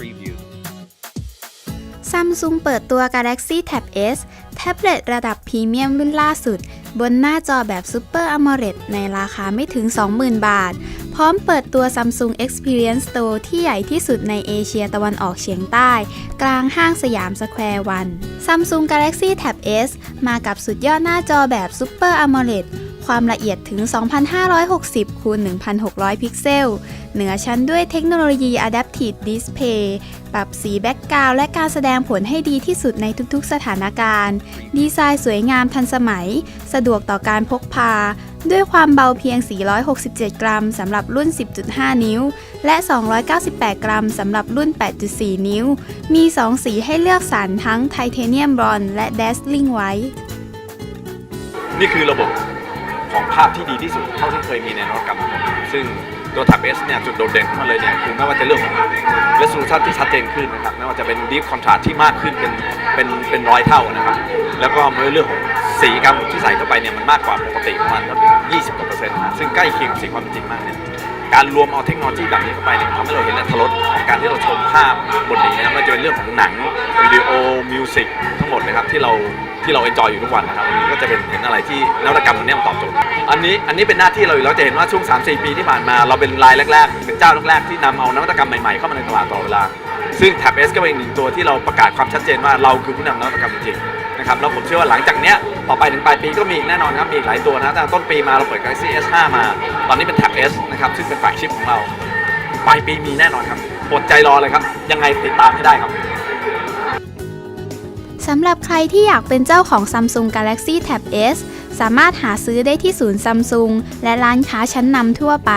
preview Samsung เปิดตัว Galaxy Tab S แท็บเล็ตระดับพรีเมียมรุ่นล่าสุด บนหน้าจอแบบ Super AMOLED ในราคาไม่ถึง 20,000 บาท พร้อมเปิดตัว Samsung Experience Store ที่ใหญ่ที่สุดในเอเชียตะวันออกเฉียงใต้ กลางห้างสยามสแควร์วัน Samsung Galaxy Tab S มากับสุดยอดหน้าจอแบบ Super AMOLED ความละเอียดถึง 2,560 คูณ 1,600 พิกเซล เหนือชั้นด้วยเทคโนโลยี Adaptive Display ปรับสีแบ็กกราวด์และการแสดงผลให้ดีที่สุดในทุกๆ สถานการณ์ ดีไซน์สวยงามทันสมัย สะดวกต่อการพกพา ด้วยความเบาเพียง 467 กรัมสำหรับรุ่น 10.5 นิ้ว และ 298 กรัมสำหรับรุ่น 8.4 นิ้ว มี 2 สีให้เลือกสรรทั้งไทเทเนียมบรอนและ Dazzling White นี่คือระบบ ของภาพที่ดีที่สุดเท่าที่เคยมีในนวัตกรรมมซึ่งตัว Tab S เนี่ยจุดโดดเด่นขึ้นมาเลยเนี่ยคือไม่ว่าจะเรื่องของ resolution ที่ชัดเจนขึ้นนะครับไม่ว่าจะเป็น deep contrast ที่มากขึ้นเป็นเป็นเป็นร้อยเท่านะครับ แล้วก็เรื่องของสีกรรมที่ใส่เข้าไปเนี่ยมันมากกว่าปกติประมาณ20กว่าเปอร์เซ็นต์นะซึ่งใกล้เคียงกับสีความเป็นจริงมากเนี่ยการรวมเอาเทคโนโลยีแบบนี้เข้าไปเนี่ยทำให้เราเห็นอรรถรสของการที่เราชมภาพบนนี้นะครับไม่ว่าจะเป็นเรื่องของหนังวิดีโอมิวสิกทั้งหมดนะครับที่เรา ที่เราเอนจอยอยู่ทุกวันนะครับวันนี้ก็จะเป็นเห็นอะไรที่นวัตกรรมอันนี้มันตอบโจทย์อันนี้อันนี้เป็นหน้าที่เราอยู่แล้วจะเห็นว่าช่วง 3-4 ปีที่ผ่านมา เราเป็นรายแรกๆ เป็นเจ้าแรกๆที่นำเอานวัตกรรมใหม่ๆเข้ามาในตลาดตลอดเวลา ซึ่ง Tab S ก็เป็นหนึ่งตัวที่เราประกาศความชัดเจนว่าเราคือผู้นำนวัตกรรมจริงนะครับแล้วผมเชื่อว่าหลังจากเนี้ยต่อไปถึงปลายปีก็มีอีกแน่นอนครับมีอีกหลายตัวนะตั้งแต่ต้นปีมาเราเปิด Galaxy S5 มา ตอนนี้เป็น Tab S นะครับซึ่งเป็นแฟลกชิพของเราปลายปีมีแน่นอนครับอดใจรอเลยครับยังไงติดตามให้ได้ครับ สำหรับใครที่อยากเป็นเจ้าของ Samsung Galaxy Tab S สามารถหาซื้อได้ที่ศูนย์ซัมซุงและร้านค้าชั้นนำทั่วไป